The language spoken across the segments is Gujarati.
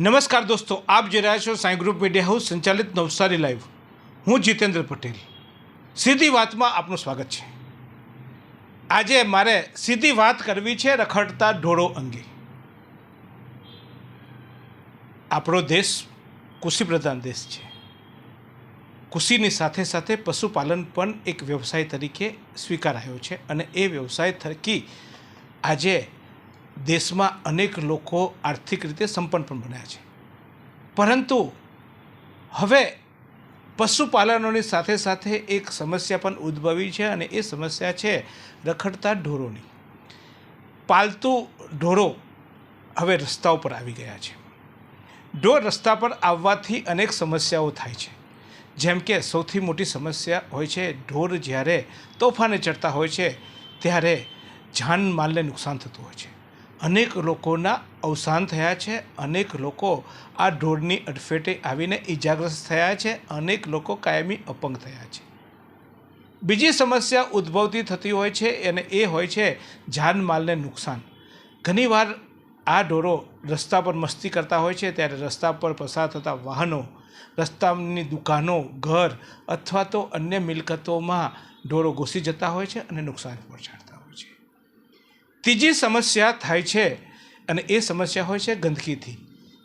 નમસ્કાર દોસ્તો, આપ જોઈ રહ્યા છો સાંઈ ગ્રુપ મીડિયા હાઉસ, સંચાલિત નવસારી લાઈવ. હું જીતેન્દ્ર પટેલ. સીધી વાતમાં આપનું સ્વાગત છે. આજે મારે સીધી વાત કરવી છે રખડતા ઢોળો અંગે. આપણો દેશ કૃષિપ્રધાન દેશ છે. કૃષિની સાથે સાથે પશુપાલન પણ એક વ્યવસાય તરીકે સ્વીકારાયો છે અને એ વ્યવસાય થકી આજે દેશમાં અનેક લોકો આર્થિક રીતે સંપન્ન પણ બન્યા છે. પરંતુ હવે પશુપાલનોની સાથે સાથે એક સમસ્યા પણ ઉદ્ભવી છે અને એ સમસ્યા છે રખડતા ઢોરોની. પાલતુ ઢોરો હવે રસ્તા ઉપર આવી ગયા છે. ઢોર રસ્તા પર આવવાથી અનેક સમસ્યાઓ થાય છે. જેમ કે સૌથી મોટી સમસ્યા હોય છે ઢોર જ્યારે તોફાને ચડતા હોય છે, ત્યારે જાનમાલને નુકસાન થતું હોય છે. અનેક લોકોના અવસાન થયા છે. અનેક લોકો આ ઢોરની અડફેટે આવીને ઈજાગ્રસ્ત થયા છે. અનેક લોકો કાયમી અપંગ થયા છે. બીજી સમસ્યા ઉદ્ભવતી થતી હોય છે અને એ હોય છે જાનમાલને નુકસાન. ઘણીવાર આ ઢોરો રસ્તા પર મસ્તી કરતા હોય છે ત્યારે રસ્તા પર પસાર થતા વાહનો, રસ્તાની દુકાનો, ઘર અથવા તો અન્ય મિલકતોમાં ઢોરો ઘૂસી જતા હોય છે અને નુકસાન પહોંચાડતા ત્રીજી સમસ્યા થાય છે અને એ સમસ્યા હોય છે ગંદકીથી.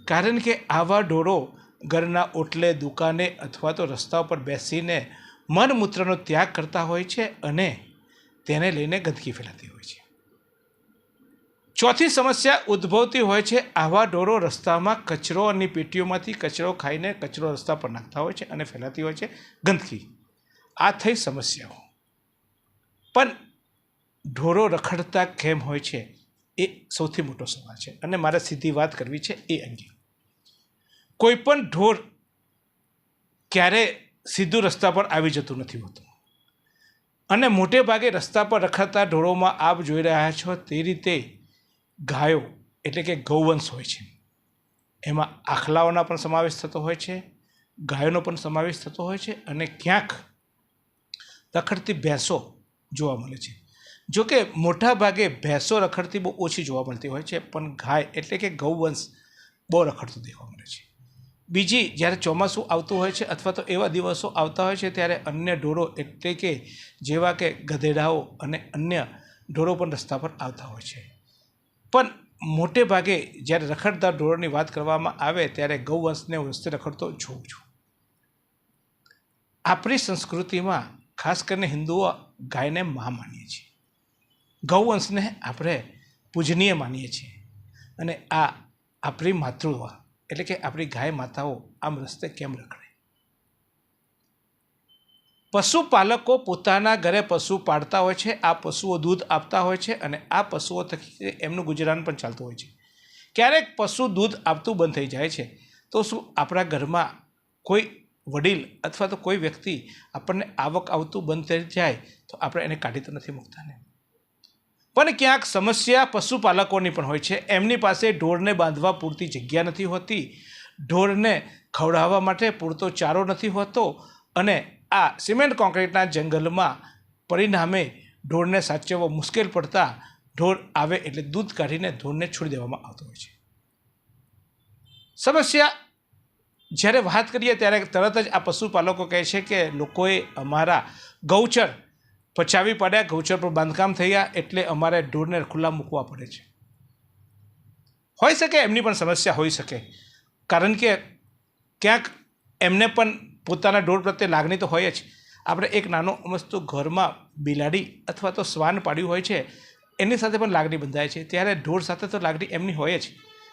કારણ કે આવા ઢોરો ઘરના ઓટલે, દુકાને અથવા તો રસ્તા ઉપર બેસીને મનમૂત્રનો ત્યાગ કરતા હોય છે અને તેને લઈને ગંદકી ફેલાતી હોય છે. ચોથી સમસ્યા ઉદ્ભવતી હોય છે આવા ઢોરો રસ્તામાં કચરો અને પેટીઓમાંથી કચરો ખાઈને કચરો રસ્તા પર નાખતા હોય છે અને ફેલાતી હોય છે ગંદકી. આ થઈ સમસ્યાઓ. પણ ઢોરો રખડતા કેમ હોય છે એ સૌથી મોટો સવાલ છે. અને મારે સીધી વાત કરવી છે એ અંગે. કોઈ પણ ઢોર ક્યારે સીધું રસ્તા પર આવી જતું નથી હોતું. અને મોટે ભાગે રસ્તા પર રખડતા ઢોરોમાં આપ જોઈ રહ્યા છો તે રીતે ગાયો એટલે કે ગૌવંશ હોય છે. એમાં આખલાઓના પણ સમાવેશ થતો હોય છે, ગાયોનો પણ સમાવેશ થતો હોય છે અને ક્યાંક રખડતી ભેંસો જોવા મળે છે. જો કે મોટા ભાગે ભેંસો રખડતી બહુ ઓછી જોવા મળતી હોય છે, પણ ગાય એટલે કે ગૌવંશ બહુ રખડતું દેખવા મળે છે. બીજી, જ્યારે ચોમાસું આવતું હોય છે અથવા તો એવા દિવસો આવતા હોય છે ત્યારે અન્ય ઢોરો એટલે કે જેવા કે ગધેડાઓ અને અન્ય ઢોરો પણ રસ્તા પર આવતા હોય છે. પણ મોટે ભાગે જ્યારે રખડતા ઢોરોની વાત કરવામાં આવે ત્યારે ગૌવંશને વંશને રખડતો જોઉં છું. આપણી સંસ્કૃતિમાં ખાસ કરીને હિન્દુઓ ગાયને મા માનીએ છીએ. ગૌવંશને આપણે પૂજનીય માનીએ છીએ. અને આ આપણી માતૃત્વ, એટલે કે આપણી ગાય માતાઓ આમ રસ્તે કેમ રખડે? પશુપાલકો પોતાના ઘરે પશુ પાળતા હોય છે, આ પશુઓ દૂધ આપતા હોય છે અને આ પશુઓ થકી એમનું ગુજરાન પણ ચાલતું હોય છે. ક્યારેક પશુ દૂધ આપતું બંધ થઈ જાય છે, તો શું આપણા ઘરમાં કોઈ વડીલ અથવા તો કોઈ વ્યક્તિ આપણને આવક આવતું બંધ થઈ જાય, તો આપણે એને કાઢી તો નથી મૂકતા ને? પણ ક્યાંક સમસ્યા પશુપાલકોની પણ હોય છે. એમની પાસે ઢોરને બાંધવા પૂરતી જગ્યા નથી હોતી. ઢોરને ખવડાવવા માટે પૂરતો ચારો નથી હોતો અને આ સિમેન્ટ કોન્ક્રીટના જંગલમાં પરિણામે ઢોરને સાચવવો મુશ્કેલ પડતા ઢોર આવે એટલે દૂધ કાઢીને ઢોરને છોડી દેવામાં આવતો હોય છે. સમસ્યા, જ્યારે વાત કરીએ ત્યારે તરત જ આ પશુપાલકો કહે છે કે લોકોએ અમારા ગૌચર પચાવી પડ્યા, ગૌચર પર બાંધકામ થયા એટલે અમારે ઢોરને ખુલ્લા મૂકવા પડે છે. હોઈ શકે એમની પણ સમસ્યા હોઈ શકે. કારણ કે ક્યાંક એમને પણ પોતાના ઢોર પ્રત્યે લાગણી તો હોય જ. આપણે એક નાનો અમસ્તુ ઘરમાં બિલાડી અથવા તો શ્વાન પાડ્યું હોય છે, એની સાથે પણ લાગણી બંધાય છે. ત્યારે ઢોર સાથે તો લાગણી એમની હોય જ.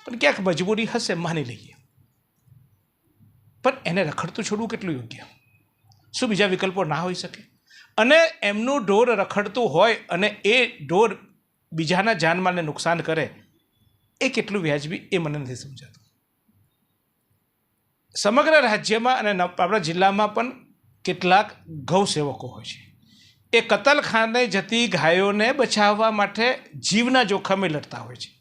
પણ ક્યાંક મજબૂરી હશે માની લઈએ. પણ એને રખડતું છોડવું કેટલું યોગ્ય? શું બીજા વિકલ્પો ના હોઈ શકે? અને એમનું ઢોર રખડતું હોય અને એ ઢોર બીજાના જાનમાલને નુકસાન કરે, એ કેટલું વ્યાજબી એ મને નથી સમજાતું. સમગ્ર રાજ્યમાં અને આપણા જિલ્લામાં પણ કેટલાક ગૌ સેવકો હોય છે. એ કતલખાને જતી ગાયોને બચાવવા માટે જીવના જોખમે લડતા હોય છે.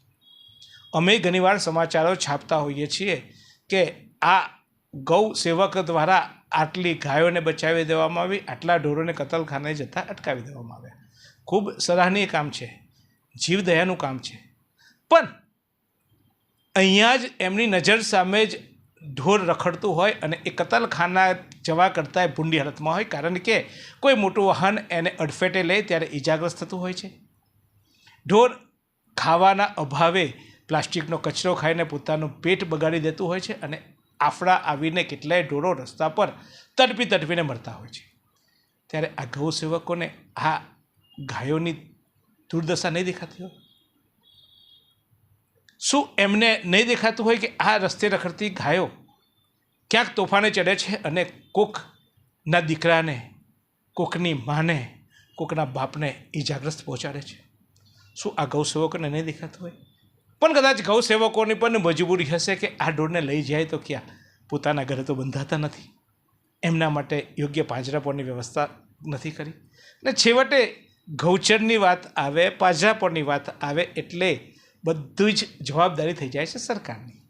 અમે ઘણીવાર સમાચારો છાપતા હોઈએ છીએ કે આ ગૌ સેવક દ્વારા આટલી ગાયોને બચાવી દેવામાં આવી, આટલા ઢોરોને કતલખાને જતાં અટકાવી દેવામાં આવ્યા. ખૂબ સરાહનીય કામ છે. જીવદયાનું કામ છે. પણ અહીંયા જ એમની નજર સામે જ ઢોર રખડતું હોય અને એ કતલખાના જવા કરતાં ભૂંડી હાલતમાં હોય, કારણ કે કોઈ મોટું વાહન એને અડફેટે લે ત્યારે ઈજાગ્રસ્ત થતું હોય છે. ઢોર ખાવાના અભાવે પ્લાસ્ટિકનો કચરો ખાઈને પોતાનું પેટ બગાડી દેતું હોય છે અને આફડા આવીને કેટલાય ઢોરો રસ્તા પર તડપી તડપીને મરતા હોય છે. ત્યારે આ ગૌ સેવકોને આ ગાયોની દુર્દશા નહીં દેખાતી હોય? શું એમને નહીં દેખાતું હોય કે આ રસ્તે રખડતી ગાયો ક્યાંક તોફાને ચડે છે અને કોકના દીકરાને, કોકની માને, કોકના બાપને ઈજાગ્રસ્ત પહોંચાડે છે? શું આ ગૌ સેવકોને નહીં દેખાતું હોય? પણ કદાચ ગૌ સેવકોની પણ મજબૂરી હશે કે આ ઢોરને લઈ જાય તો ક્યાં? પોતાના ઘરે તો બંધાતા નથી. એમના માટે યોગ્ય પાંજરાપોળની વ્યવસ્થા નથી કરી. ને છેવટે ગૌચરની વાત આવે પાંજરાપોળની વાત આવે એટલે બધું જ જવાબદારી થઈ જાય છે સરકારની.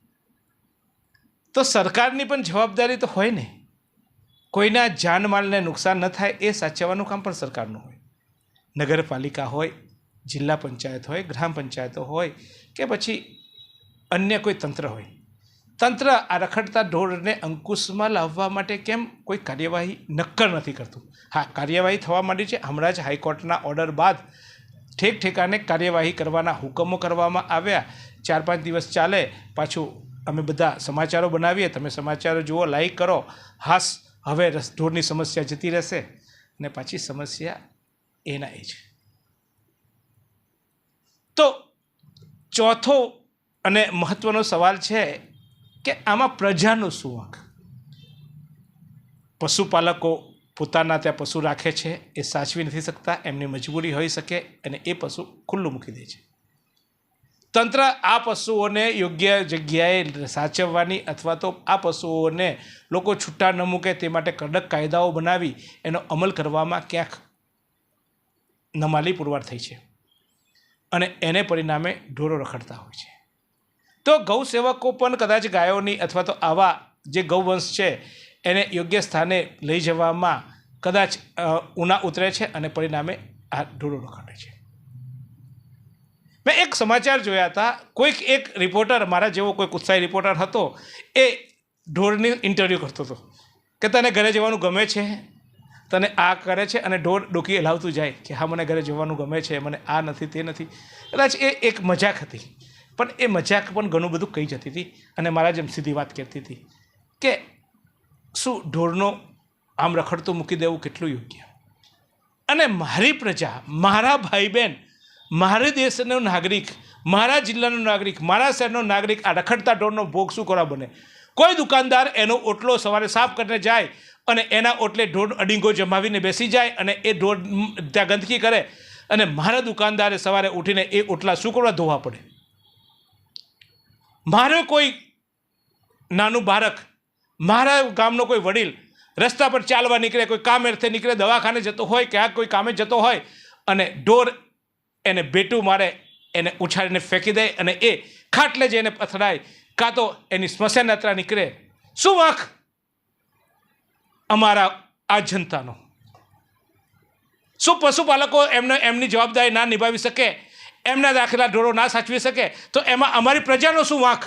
તો સરકારની પણ જવાબદારી તો હોય ને. કોઈના જાનમાલને નુકસાન ન થાય એ સાચવવાનું કામ પણ સરકારનું હોય. નગરપાલિકા હોય જિલ્લા પંચાયત હોય, ગ્રામ પંચાયતો હોય કે પછી અન્ય કોઈ તંત્ર હોય. તંત્ર આ રખડતા ઢોરને અંકુશમાં લાવવા માટે કેમ કોઈ કાર્યવાહી નક્કર નથી કરતું. હા, કાર્યવાહી થવા માંડી છે. હમણાં જ હાઈકોર્ટના ઓર્ડર બાદ ઠેક ઠેકાને કાર્યવાહી કરવાના હુકમો કરવામાં આવ્યા. ચાર પાંચ દિવસ ચાલે, પાછું અમે બધા સમાચારો બનાવીએ. તમે સમાચારો જુઓ, લાઈક કરો. હાસ, હવે રસ ઢોરની સમસ્યા જતી રહેશે. ને પાછી સમસ્યા એના એ છે તો ચોથો અને મહત્વનો સવાલ છે કે આમાં પ્રજાનો શું વાંક પશુપાલકો પોતાના ત્યાં પશુ રાખે છે, એ સાચવી નથી શકતા, એમની મજબૂરી હોઈ શકે અને એ પશુ ખુલ્લું મૂકી દે છે. તંત્ર આ પશુઓને યોગ્ય જગ્યાએ સાચવવાની અથવા તો આ પશુઓને લોકો છૂટા ન મૂકે તે માટે કડક કાયદાઓ બનાવી એનો અમલ કરવામાં ક્યાંક નમાલી પુરવાર થઈ છે. અને એને પરિણામે ઢોરો રખડતા હોય છે. તો ગૌ સેવકો પણ કદાચ ગાયોની અથવા તો આવા જે ગૌવંશ છે, એને યોગ્ય સ્થાને લઈ જવામાં કદાચ ઉના ઉતરે છે અને પરિણામે આ ઢોરો રખડે છે. મેં એક સમાચાર જોયા હતા. કોઈક એક રિપોર્ટર, મારા જેવો કોઈક ઉત્સાહી રિપોર્ટર હતો, એ ઢોરની ઇન્ટરવ્યૂ કરતો હતો. કે તને ઘરે જવાનું ગમે છે? તને આ કરે છે અને ઢોર ડોકી હલાવતું જાય કે હા, મને ઘરે જવાનું ગમે છે, મને આ નથી, તે નથી. કદાચ એ એક મજાક હતી, પણ એ મજાક પણ ઘણું બધું કહી જતી હતી અને મારા જેમ સીધી વાત કરતી હતી કે શું ઢોરનો આમ રખડતું મૂકી દેવું કેટલું યોગ્ય? અને મારી પ્રજા, મારા ભાઈ બહેન મારા દેશનો નાગરિક, મારા જિલ્લાનો નાગરિક, મારા શહેરનો નાગરિક આ રખડતા ઢોરનો ભોગ શું કરવા બને? કોઈ દુકાનદાર એનો ઓટલો સવારે સાફ કરીને જાય અને એના ઓટલે ઢોર અડીંગો જમાવીને બેસી જાય અને એ ઢોર ત્યાં ગંદકી કરે અને મારા દુકાનદારે સવારે ઉઠીને એ ઓટલા કરવા ધોવા પડે? મારો કોઈ નાનું બાળક, મારા ગામનો કોઈ વડીલ રસ્તા પર ચાલવા નીકળે, કોઈ કામ અર્થે નીકળે, દવાખાને જતો હોય કે આ કોઈ કામે જતો હોય અને ઢોર એને બેટું મારે એને ઉછાળીને ફેંકી દે અને એ ખાટલે જઈને પથડાય કાં તો એની સ્મશાન યાત્રા નીકળે. શું વાંક? અમારા આ જનતાનો શું પશુપાલકો એમને, એમની જવાબદારી ના નિભાવી શકે? એમના દાખલા ઢોરો ના સાચવી શકે? તો એમાં અમારી પ્રજાનો શું વાંક?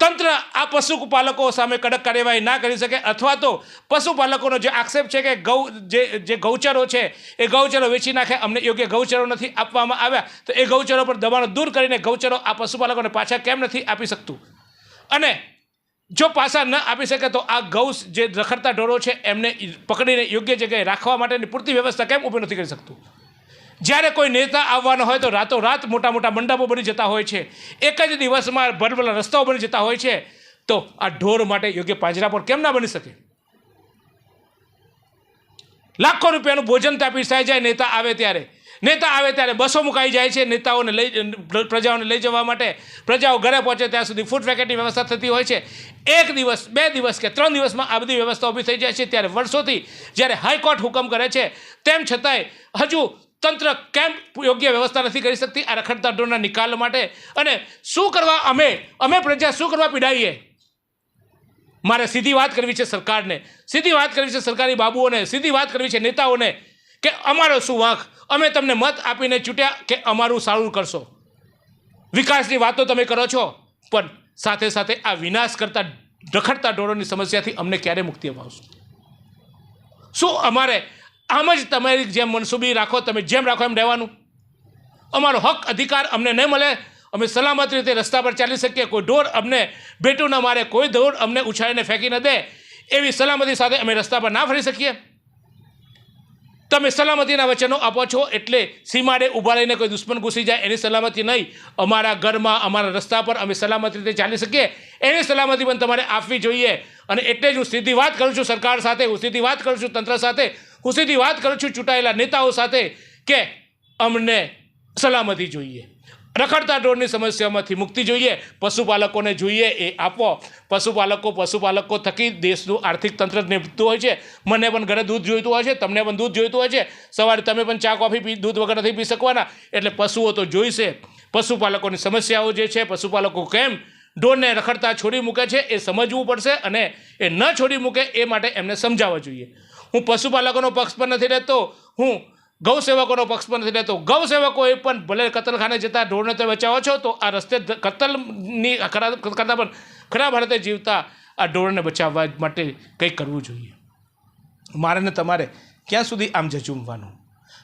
તંત્ર આ પશુપાલકો સામે કડક કાર્યવાહી ના કરી શકે? અથવા તો પશુપાલકોનો જે આક્ષેપ છે કે ગૌ, જે જે ગૌચરો છે, એ ગૌચરો વેચી નાખે, અમને યોગ્ય ગૌચરો નથી આપવામાં આવ્યા, તો એ ગૌચરો પર દબાણો દૂર કરીને ગૌચરો આ પશુપાલકોને પાછા કેમ નથી આપી શકતું? અને જો પાછા ન આપી શકે તો આ ગૌ જે રખડતા ઢોરો છે, એમને પકડીને યોગ્ય જગ્યાએ રાખવા માટેની પૂરતી વ્યવસ્થા કેમ ઊભી નથી કરી શકતું? જ્યારે કોઈ નેતા આવવાનો હોય તો રાતોરાત મોટા મોટા મંડપો બની જતા હોય છે, એક જ દિવસમાં ભરભલા રસ્તાઓ બની જતા હોય છે, તો આ ઢોર માટે યોગ્ય પાંજરા પર કેમ ના બની શકે? લાખો રૂપિયાનું ભોજન ત્યાં પીરસાઈ જાય નેતા આવે ત્યારે. નેતા આવે ત્યારે બસો મુકાઈ જાય છે. નેતાઓને લઈ પ્રજાઓને લઈ જવા માટે પ્રજાઓ ઘરે પહોંચે ત્યાં સુધી ફૂડ પેકેટની વ્યવસ્થા થતી હોય છે. એક દિવસ, બે દિવસ કે ત્રણ દિવસમાં આ બધી વ્યવસ્થા ઊભી થઈ જાય છે. ત્યારે વર્ષોથી જ્યારે હાઈકોર્ટ હુકમ કરે છે, તેમ છતાંય હજુ તંત્ર કેમ યોગ્ય વ્યવસ્થા નથી કરી શકતી? આ રખડતા ઢોરના નિકાલ માટે. અને શું કરવા અમે અમે પ્રજા શું કરવા પીડાઈએ? મારે સીધી વાત કરવી છે સરકારને. સીધી વાત કરવી છે સરકારી બાબુઓને. સીધી વાત કરવી છે નેતાઓને. કે અમારો શું વાંક અમે તમને મત આપીને ચૂંટ્યા કે અમારું સારું કરશો. વિકાસની વાતો તમે કરો છો, પણ સાથે સાથે આ વિનાશ કરતા રખડતા ઢોરોની સમસ્યાથી અમને ક્યારે મુક્તિ અપાવશો? શું અમારે આમ જ તમારી જેમ મનસૂબી રાખો, તમે જેમ રાખો એમ રહેવાનું? અમારો હક, અધિકાર અમને નહીં મળે, અમે સલામત રીતે રસ્તા પર ચાલી શકીએ, કોઈ ઢોર અમને ભેટું ન મારે, કોઈ ઢોર અમને ઉછાળીને ફેંકી ન દે, એવી સલામતી સાથે અમે રસ્તા પર ના ફરી શકીએ. તમે સલામતીના વચનો આપો છો એટલે સીમાડે ઊભા રહીને કોઈ દુશ્મન ઘૂસી જાય, એની સલામતી નહીં. અમારા ઘરમાં, અમારા રસ્તા પર અમે સલામતી રીતે ચાલી શકીએ. એની સલામતી પણ તમારે આપવી જોઈએ. અને એટલે જ હું સીધી વાત કરું છું સરકાર સાથે, હું સીધી વાત કરું છું તંત્ર સાથે, હું સીધી વાત કરું છું ચૂંટાયેલા નેતાઓ સાથે કે અમને સલામતી જોઈએ. રખડતા ઢોરની સમસ્યામાંથી મુક્તિ જોઈએ, પશુપાલકોને જોઈએ એ આપો. પશુપાલકો પશુપાલકો થકી દેશનું આર્થિક તંત્ર નિભતું હોય છે. મને પણ ઘરે દૂધ જોઈતું હોય છે, તમને પણ દૂધ જોઈતું હોય છે. સવારે તમે પણ ચા, કોફી પી, દૂધ વગર નથી પી શકવાના. એટલે પશુઓ તો જોઈશે. પશુપાલકોની સમસ્યાઓ જે છે, પશુપાલકો કેમ ઢોરને રખડતા છોડી મૂકે છે, એ સમજવું પડશે અને એ ન છોડી મૂકે એ માટે એમને સમજાવવા જોઈએ. હું પશુપાલકોનો પક્ષ પણ નથી રહેતો, હું ગૌ સેવકોનો પક્ષ પણ નથી લેતો ગૌસેવકોએ પણ ભલે કતલખાને જતા ઢોરને તો બચાવો છો, તો આ રસ્તે કતલની કરતાં પણ ખરાબ હાલતે જીવતા આ ઢોરને બચાવવા માટે કંઈક કરવું જોઈએ? મારે ને તમારે ક્યાં સુધી આમ જજુમવાનું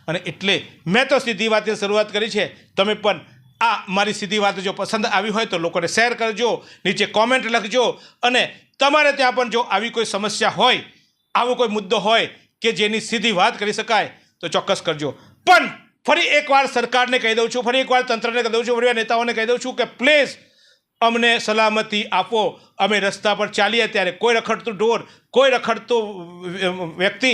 અને એટલે મેં તો સીધી વાતની શરૂઆત કરી છે. તમે પણ આ મારી સીધી વાત જો પસંદ આવી હોય તો લોકોને શેર કરજો, નીચે કોમેન્ટ લખજો અને તમારે ત્યાં પણ જો આવી કોઈ સમસ્યા હોય, આવો કોઈ મુદ્દો હોય કે જેની સીધી વાત કરી શકાય, તો ચોક્કસ કરજો. પણ ફરી એકવાર સરકારને કહી દઉં છું, ફરી એકવાર તંત્રને કહી દઉં છું, ફરી નેતાઓને કહી દઉં છું કે પ્લીઝ અમને સલામતી આપો. અમે રસ્તા પર ચાલીએ ત્યારે કોઈ રખડતું ઢોર, કોઈ રખડતું વ્યક્તિ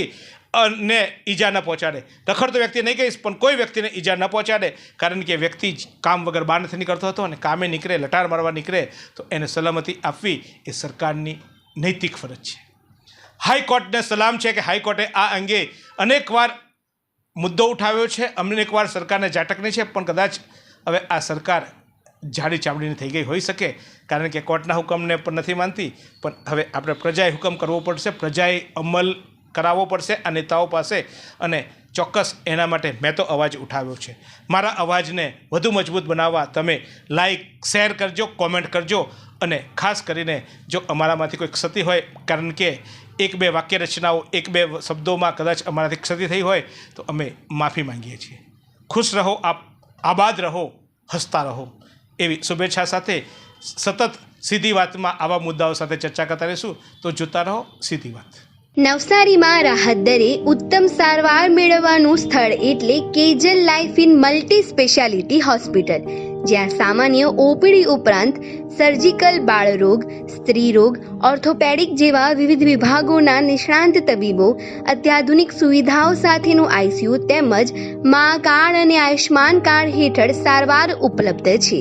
ને ઈજા ન પહોંચાડે. રખડતો વ્યક્તિ નહીં કહીશ, પણ કોઈ વ્યક્તિને ઈજા ન પહોંચાડે. કારણ કે વ્યક્તિ જ કામ વગર બહાર નથી નીકળતો હતો અને કામે નીકળે, લટાર મારવા નીકળે, તો એને સલામતી આપવી એ સરકારની નૈતિક ફરજ છે. હાઈકોર્ટને સલામ છે કે હાઈકોર્ટે આ અંગે અનેકવાર મુદ્દો ઉઠાવ્યો છે, અનેકવાર સરકારને ઝાટકની છે, પણ કદાચ હવે આ સરકાર જાડી ચામડીની થઈ ગઈ હોઈ શકે, કારણ કે કોર્ટના હુકમને પણ નથી માનતી. પણ હવે આપણે પ્રજાએ હુકમ કરવો પડશે, પ્રજાએ અમલ કરાવવો પડશે આ નેતાઓ પાસે અને ચોક્કસ એના માટે મેં તો અવાજ ઉઠાવ્યો છે. મારા અવાજને વધુ મજબૂત બનાવવા તમે લાઈક શેર કરજો કોમેન્ટ કરજો અને ખાસ કરીને જો અમારામાંથી કોઈ ક્ષતિ હોય, કારણ કે એક બે વાક્ય રચનાઓ એક બે શબ્દોમાં કદાચ અમારાથી ક્ષતિ થઈ હોય, તો અમે માફી માંગીએ છીએ. ખુશ રહો, આપ આબાદ રહો, હસતા રહો. એવી શુભેચ્છા સાથે સતત સીધી વાતમાં આવા મુદ્દાઓ સાથે ચર્ચા કરતા રહીશું. તો જોતા રહો સીધી વાત. નવસારીમાં રાહત દરે ઉત્તમ સારવાર મેળવવાનું સ્થળ એટલે Kejal life in multi speciality hospital, જ્યાં સામાન્ય ઓપીડી ઉપરાંત સર્જિકલ બાળરોગ, સ્ત્રીરોગ, ઓર્થોપેડિક જેવા વિવિધ વિભાગોના નિષ્ણાંત તબીબો, અત્યાધુનિક સુવિધાઓ સાથેનું આઈસીયુ તેમજ મા કાર્ડ અને આયુષ્માન કાર્ડ હેઠળ સારવાર ઉપલબ્ધ છે.